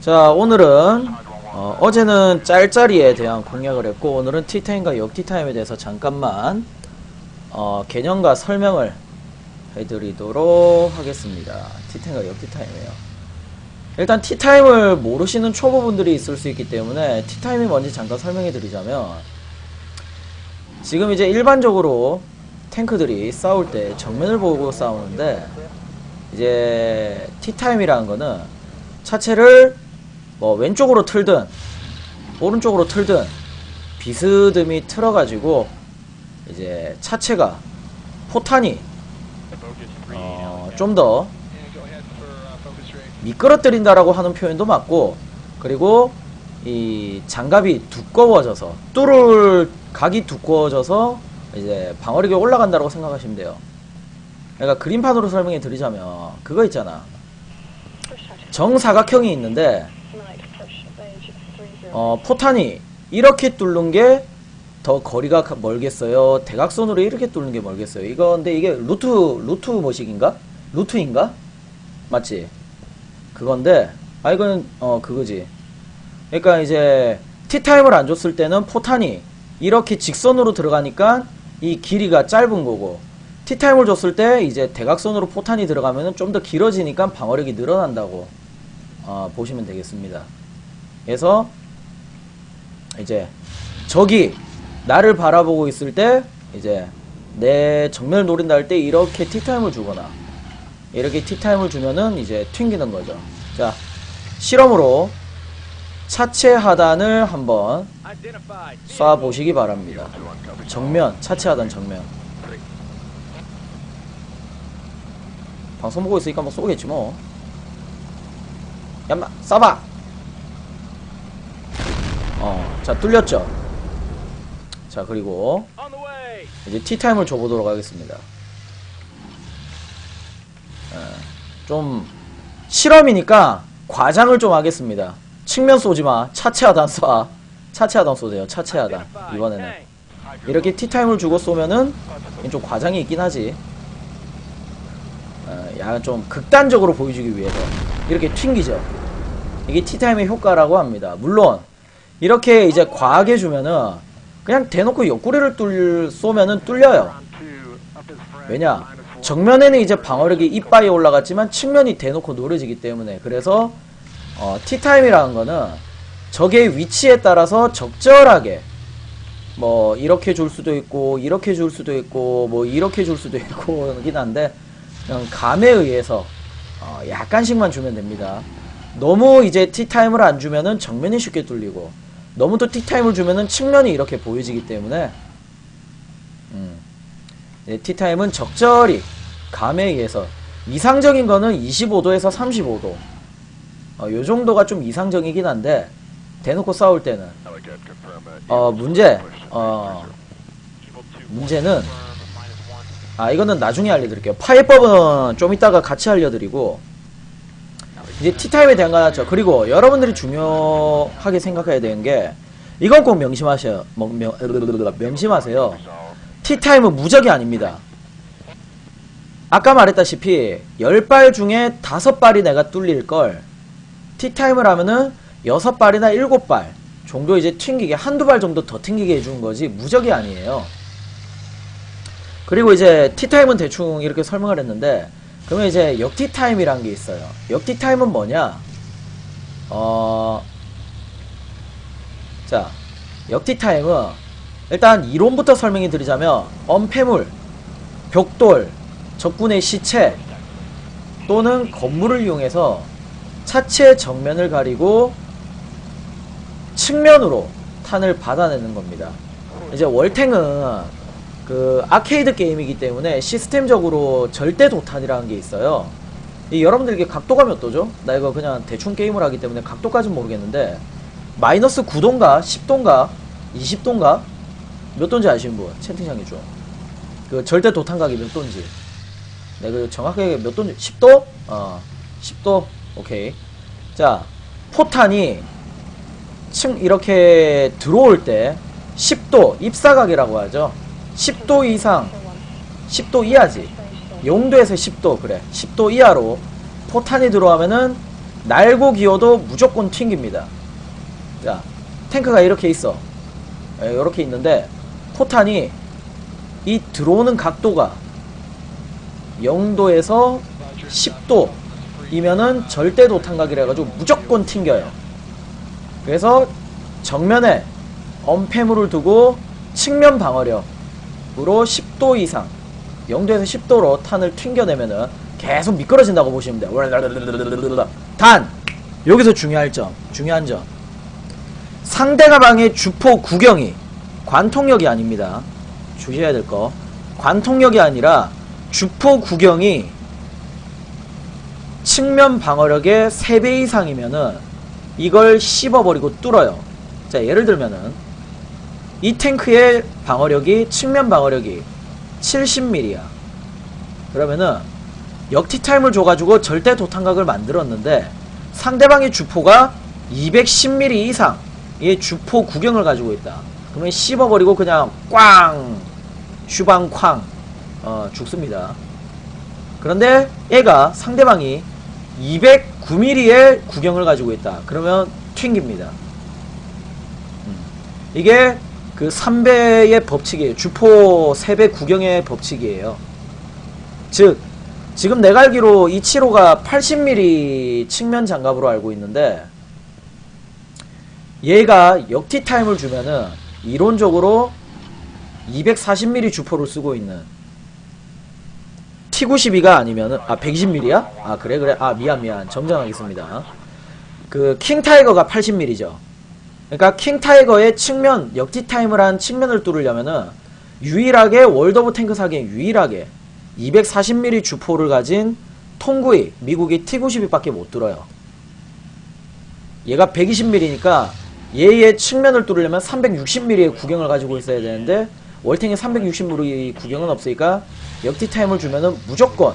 자 오늘은 어, 제는 짤짤이에 대한 공략을 했고 오늘은 티타임과 역티타임에 대해서 잠깐만 어, 개념과 설명을 해드리도록 하겠습니다. 티타임과 역티타임이에요. 일단 티타임을 모르시는 초보분들이 있을 수 있기 때문에 티타임이 뭔지 잠깐 설명해 드리자면 지금 이제 일반적으로 탱크들이 싸울 때 정면을 보고 싸우는데 이제 티타임이라는 거는 차체를 뭐 왼쪽으로 틀든 오른쪽으로 틀든 비스듬히 틀어가지고 이제 차체가 포탄이 어, 좀 더 미끄러뜨린다라고 하는 표현도 맞고 그리고 이 장갑이 두꺼워져서 뚫을 각이 두꺼워져서 이제 방어력이 올라간다고 생각하시면 돼요. 그러니까 그림판으로 설명해 드리자면 그거 있잖아. 정사각형이 있는데 어, 포탄이 이렇게 뚫는 게 더 거리가 가- 멀겠어요. 대각선으로 이렇게 뚫는 게 멀겠어요. 이거 근데 이게 루트 루트 모식인가? 루트인가? 맞지? 그건데 아 이거는 어 그거지. 그러니까 이제 티타임을 안 줬을 때는 포탄이 이렇게 직선으로 들어가니까 이 길이가 짧은 거고 티타임을 줬을 때 이제 대각선으로 포탄이 들어가면은 좀더 길어지니까 방어력이 늘어난다고 어, 보시면 되겠습니다. 그래서 이제 적이 나를 바라보고 있을 때 이제 내 정면을 노린다 할 때 이렇게 티타임을 주거나 이렇게 티타임을 주면은 이제 튕기는 거죠. 자 실험으로 차체 하단을 한번 쏴 보시기 바랍니다. 정면 차체 하단 정면. 방송 보고 있으니까 뭐 쏘겠지 뭐. 얌마 쏴봐. 어, 자 뚫렸죠. 자 그리고 이제 티타임을 줘보도록 하겠습니다. 예, 좀 실험이니까 과장을 좀 하겠습니다. 측면 쏘지마. 차체 하단 쏴. 차체 하단 쏘세요. 차체 하단. 이번에는. 이렇게 티타임을 주고 쏘면은 좀 과장이 있긴 하지. 어, 약간 좀 극단적으로 보여주기 위해서 이렇게 튕기죠. 이게 티타임의 효과라고 합니다. 물론 이렇게 이제 과하게 주면은 그냥 대놓고 옆구리를 뚫 쏘면은 뚫려요. 왜냐? 정면에는 이제 방어력이 이빠이 올라갔지만 측면이 대놓고 노려지기 때문에 그래서 어, 티타임이라는 거는 적의 위치에 따라서 적절하게 뭐 이렇게 줄 수도 있고 이렇게 줄 수도 있고 뭐 이렇게 줄 수도 있고 긴 한데 그냥 감에 의해서 어, 약간씩만 주면 됩니다. 너무 이제 티타임을 안 주면은 정면이 쉽게 뚫리고 너무 또 티타임을 주면은 측면이 이렇게 보여지기 때문에 음. 네, 티타임은 적절히 감에 의해서 이상적인 거는 25도에서 35도. 어, 요 정도가 좀 이상적이긴 한데 대놓고 싸울 때는. 어 문제 어. 문제는 아 이거는 나중에 알려드릴게요. 파이법은 좀 이따가 같이 알려드리고 이제 티타임에 대한 거 하죠. 그리고 여러분들이 중요하게 생각해야 되는 게 이건 꼭 명심하셔요 명, 명, 명심하세요. 티타임은 무적이 아닙니다. 아까 말했다시피 10발 중에 5발이 내가 뚫릴 걸 티타임을 하면은 6발이나 7발 정도 이제 튕기게 한두 발 정도 더 튕기게 해주는 거지 무적이 아니에요. 그리고 이제 티타임은 대충 이렇게 설명을 했는데 그러면 이제 역티 타임이란 게 있어요 역티 타임은 뭐냐 어... 자 역티 타임은 일단 이론부터 설명해 드리자면 엄폐물 벽돌 적군의 시체 또는 건물을 이용해서 차체 정면을 가리고 측면으로 탄을 받아내는 겁니다. 이제 월탱은 그 아케이드 게임이기 때문에 시스템적으로 절대 도탄이라는 게 있어요. 이 여러분들 이게 몇 도죠? 나 이거 그냥 대충 게임을 하기 때문에 각도까지는 모르겠는데 마이너스 9도인가 10도인가 20도인가 몇 도인지 아시는 분 채팅창에 줘. 그 절대 도탄각이 몇 도인지. 내가 그 정확하게 몇 도인지 10도? 어 10도 오케이. 자 포탄이 층 이렇게 들어올 때 10도 입사각이라고 하죠. 10도 이상 10도 이하지. 용도에서 10도 그래. 10도 이하로 포탄이 들어가면은 날고 기어도 무조건 튕깁니다. 자, 탱크가 이렇게 있어. 예, 이렇게 있는데 포탄이 이 들어오는 각도가 0도에서 10도 이면은 절대 도탄각이라 해가지고 무조건 튕겨요. 그래서 정면에 엄폐물을 두고 측면 방어력 으로 10도 이상 0도에서 10도로 탄을 튕겨내면은 계속 미끄러진다고 보시면 돼요. 단 여기서 중요할 점, 중요한 점. 상대 가방의 주포 구경이 관통력이 아닙니다. 주셔야 될 거. 관통력이 아니라 주포 구경이 측면 방어력의 3배 이상이면은 이걸 씹어버리고 뚫어요. 자, 예를 들면은 이 탱크의 방어력이 측면 방어력이 70mm야. 그러면은 역티 타임을 줘가지고 절대 도탄각을 만들었는데 상대방의 주포가 210mm 이상 의 주포 구경을 가지고 있다. 그러면 씹어버리고 그냥 꽝 슈방쾅 어, 죽습니다. 그런데 얘가 상대방이 209mm의 구경을 가지고 있다. 그러면 튕깁니다. 음. 이게 그 3배의 법칙이에요. 주포 3배 구경의 법칙이에요. 즉 지금 내가 알기로 이 7호가 80mm 측면 장갑으로 알고 있는데 얘가 역티 타임을 주면은 이론적으로 240mm 주포를 쓰고 있는 T92가 아니면은 아 120mm야? 아 그래 그래 아 미안 미안 정정하겠습니다. 그 킹타이거가 80mm죠. 그러니까 킹 타이거의 측면 역티 타임을 한 측면을 뚫으려면은 유일하게 월드 오브 탱크 사기엔 유일하게 240mm 주포를 가진 통구이 미국의 T92밖에 못 뚫어요. 얘가 120mm니까 얘의 측면을 뚫으려면 360mm의 구경을 가지고 있어야 되는데 월탱에 360mm 구경은 없으니까 역티 타임을 주면은 무조건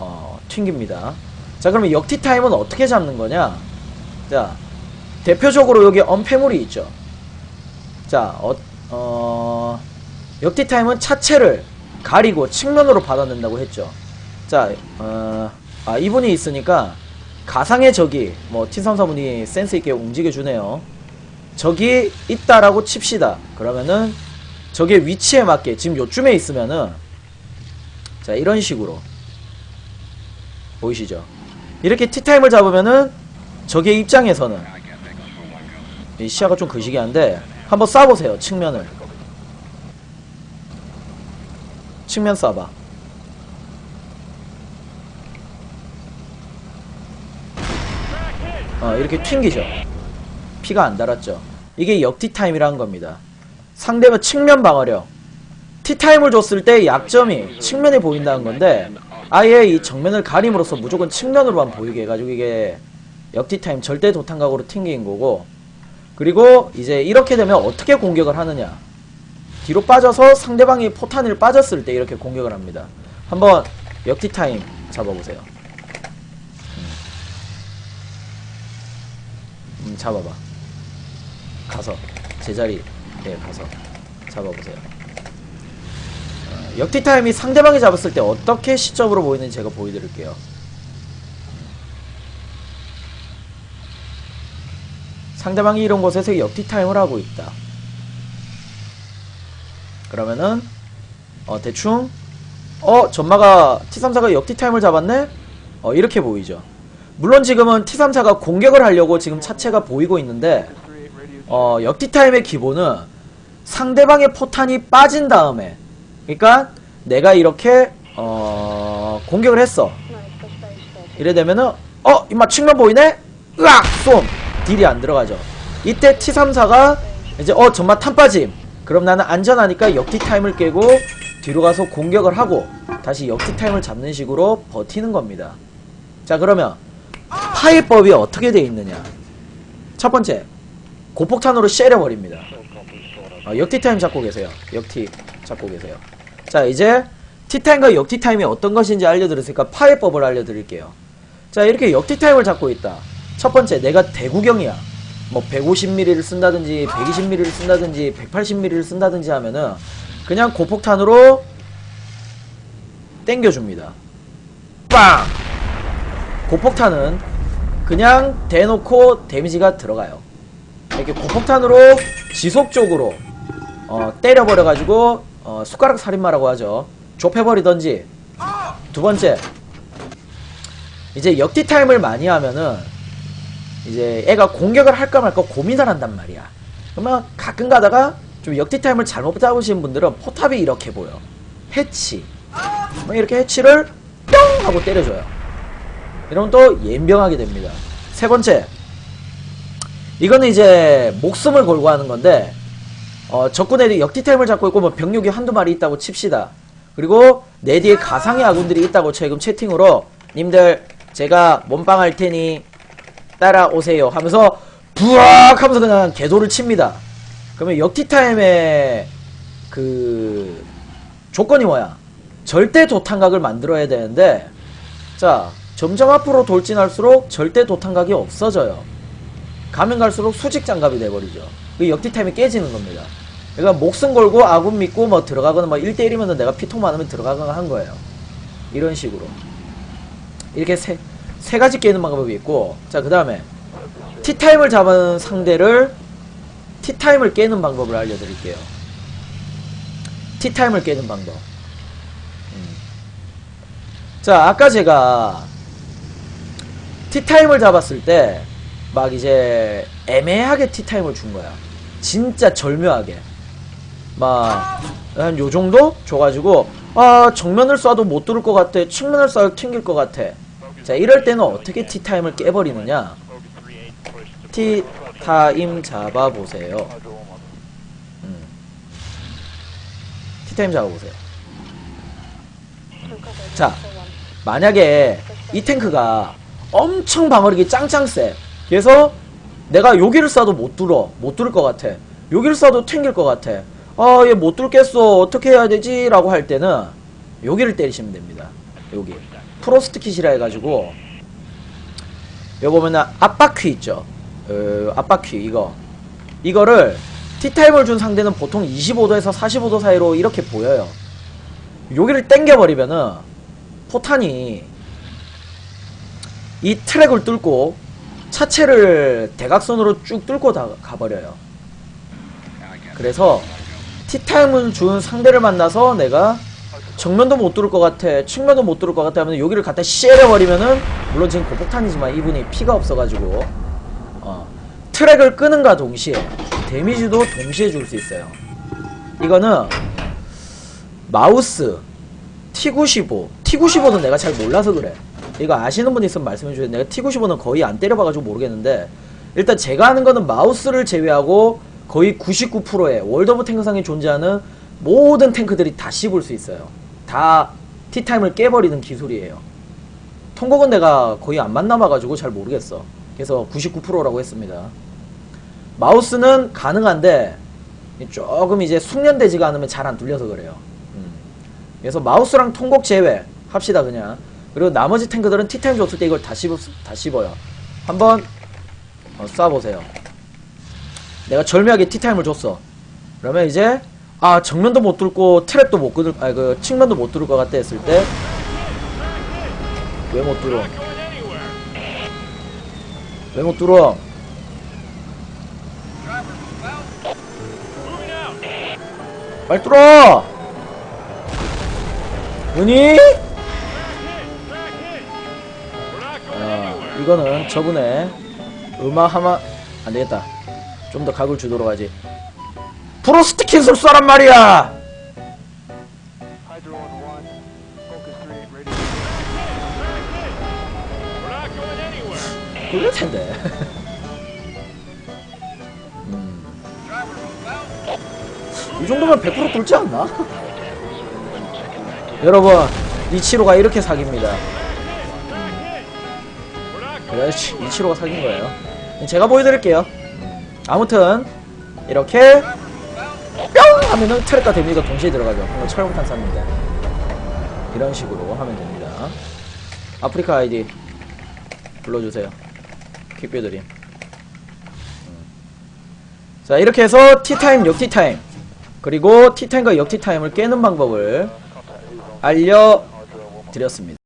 어, 튕깁니다. 자 그러면 역티 타임은 어떻게 잡는 거냐? 자 대표적으로 여기 언패물이 있죠. 자 어, 어, 역티 타임은 차체를 가리고 측면으로 받아낸다고 했죠. 자, 어, 아, 이분이 있으니까 가상의 적이 뭐 T34분이 센스 있게 움직여 주네요. 적이 있다라고 칩시다. 그러면은 적의 위치에 맞게 지금 요쯤에 있으면은 자, 이런 식으로 보이시죠? 이렇게 T타임을 잡으면은 적의 입장에서는 이 시야가 좀 거시기한데 한번 쏴보세요. 측면을. 측면 쏴봐. 어, 이렇게 튕기죠. 피가 안 달았죠. 이게 역티 타임이라는 겁니다. 상대가 측면 방어력. 티타임을 줬을 때 약점이 측면에 보인다는 건데 아예 이 정면을 가림으로써 무조건 측면으로만 보이게 해가지고 이게 역티타임 절대 도탄각으로 튕긴 거고 그리고 이제 이렇게 되면 어떻게 공격을 하느냐 뒤로 빠져서 상대방이 포탄을 빠졌을 때 이렇게 공격을 합니다. 한번 역티 타임 잡아보세요. 음. 음, 잡아봐. 가서 제자리 에 가서 잡아보세요. 어, 역티 타임이 상대방이 잡았을 때 어떻게 시점으로 보이는지 제가 보여드릴게요. 상대방이 이런 곳에서 역티 타임을 하고 있다. 그러면은 어 대충 어 전마가 T34가 역티 타임을 잡았네? 어 이렇게 보이죠. 물론 지금은 T34가 공격을 하려고 지금 차체가 보이고 있는데 어 역티 타임의 기본은 상대방의 포탄이 빠진 다음에 그러니까 내가 이렇게 어 공격을 했어. 이래 되면은 어 이마 측면 보이네? 으악 쏨 딜이 안 들어가죠. 이때 T34가 이제 어 전마 탄 빠짐. 그럼 나는 안전하니까 역티 타임을 깨고 뒤로 가서 공격을 하고 다시 역티 타임을 잡는 식으로 버티는 겁니다. 자 그러면 파이법이 어떻게 돼 있느냐? 첫 번째 고폭탄으로 쉐려버립니다. 어, 역티 타임 잡고 계세요. 역티 잡고 계세요. 자 이제 티타임과 역티 타임이 어떤 것인지 알려드렸으니까 파이법을 알려드릴게요. 자 이렇게 역티 타임을 잡고 있다. 첫 번째 내가 대구경이야. 뭐 150mm를 쓴다든지 120mm를 쓴다든지 180mm를 쓴다든지 하면은 그냥 고폭탄으로 땡겨줍니다. 빵! 고폭탄은 그냥 대놓고 데미지가 들어가요. 이렇게 고폭탄으로 지속적으로 어, 때려버려가지고 어, 숟가락 살인마라고 하죠. 좁혀버리던지 두 번째 이제 역티 타임을 많이 하면은 이제 애가 공격을 할까 말까 고민을 한단 말이야. 그러면 가끔 가다가 좀 역티 타임을 잘못 잡으신 분들은 포탑이 이렇게 보여. 해치. 뭐 이렇게 해치를 뿅 하고 때려줘요. 이러면 또 연병하게 됩니다. 세 번째. 이거는 이제 목숨을 걸고 하는 건데 어, 적군 애들이 역티 타임을 잡고 있고 뭐 병력이 한두 마리 있다고 칩시다. 그리고 내 뒤에 가상의 아군들이 있다고 지금 채팅으로 님들 제가 몸빵 할 테니 따라오세요 하면서 부악 하면서 그냥 개도를 칩니다. 그러면 역티 타임의 그 조건이 뭐야? 절대 도탄각을 만들어야 되는데 자 점점 앞으로 돌진할수록 절대 도탄각이 없어져요. 가면 갈수록 수직 장갑이 돼버리죠. 그 역티 타임이 깨지는 겁니다. 그러니까 목숨 걸고 아군 믿고 뭐 들어가거나 뭐 1대1이면 내가 피통 많으면 들어가거나 한 거예요. 이런 식으로. 이렇게 세, 세 가지 깨는 방법이 있고, 자, 그 다음에, 티타임을 잡은 상대를, 티타임을 깨는 방법을 알려드릴게요. 티타임을 깨는 방법. 음. 자, 아까 제가, 티타임을 잡았을 때, 막 이제, 애매하게 티타임을 준 거야. 진짜 절묘하게. 막, 한 요 정도? 줘가지고, 아, 정면을 쏴도 못 뚫을 것 같아. 측면을 쏴도 튕길 것 같아. 자, 이럴 때는 어떻게 티타임을 깨버리느냐? 티타임 잡아보세요. 음. 티타임 잡아보세요. 자, 만약에 이 탱크가 엄청 방어력이 짱짱 세. 그래서 내가 여기를 쏴도 못 뚫어. 못 뚫을 것 같아. 여기를 쏴도 튕길 것 같아. 아, 얘 못 뚫겠어. 어떻게 해야 되지? 라고 할 때는 여기를 때리시면 됩니다. 여기. 프로스트 킷이라 해가지고 여기 보면은 압박퀴 있죠. 어, 압박퀴 이거. 이거를 T타임을 준 상대는 보통 25도에서 45도 사이로 이렇게 보여요. 여기를 땡겨버리면은 포탄이 이 트랙을 뚫고 차체를 대각선으로 쭉 뚫고 다 가버려요. 그래서 티타임을 준 상대를 만나서 내가 정면도 못 뚫을 것 같아. 측면도 못 뚫을 것 같아 하면 여기를 갖다 쉐려버리면은 물론 지금 고폭탄이지만 이분이 피가 없어가지고 어, 트랙을 끄는가 동시에 데미지도 동시에 줄 수 있어요. 이거는 마우스 T95. T95는 내가 잘 몰라서 그래. 이거 아시는 분 있으면 말씀해 주세요. 내가 T95는 거의 안 때려봐가지고 모르겠는데 일단 제가 하는 거는 마우스를 제외하고 거의 99%의 월드 오브 탱크상에 존재하는 모든 탱크들이 다 씹을 수 있어요. 다 티타임을 깨버리는 기술이에요. 통곡은 내가 거의 안 만나봐가지고 잘 모르겠어. 그래서 99%라고 했습니다. 마우스는 가능한데 조금 이제 숙련되지가 않으면 잘 안 뚫려서 그래요. 음. 그래서 마우스랑 통곡 제외 합시다 그냥. 그리고 나머지 탱크들은 티타임 줬을 때 이걸 다, 씹, 다 씹어요. 한번 어, 쏴보세요. 내가 절묘하게 티타임을 줬어. 그러면 이제 아 정면도 못 뚫고 트랩도 못 뚫을 아니 그 측면도 못 뚫을 것 같다 했을 때 왜 못 뚫어? 왜 못 뚫어? 빨리 뚫어! 문이? 아, 이거는 저분의 음악 하마 안 되겠다. 좀 더 각을 주도록 하지. 킷을 쏘란 말이야! 뚫릴 텐데. 음. 이 정도면 100% 뚫지 않나? 여러분, 이치로가 이렇게 사깁니다. 그렇지, 이치로가 사귄 거예요. 제가 보여드릴게요. 아무튼, 이렇게, 뿅! 하면은 트랙과 데미지가 동시에 들어가죠. 철공탄 쌉니다. 이런 식으로 하면 됩니다. 아프리카 아이디 불러주세요. 퀵뷰드림. 자, 이렇게 해서 티타임, 역티타임. 그리고 티타임과 역티타임을 깨는 방법을 알려드렸습니다.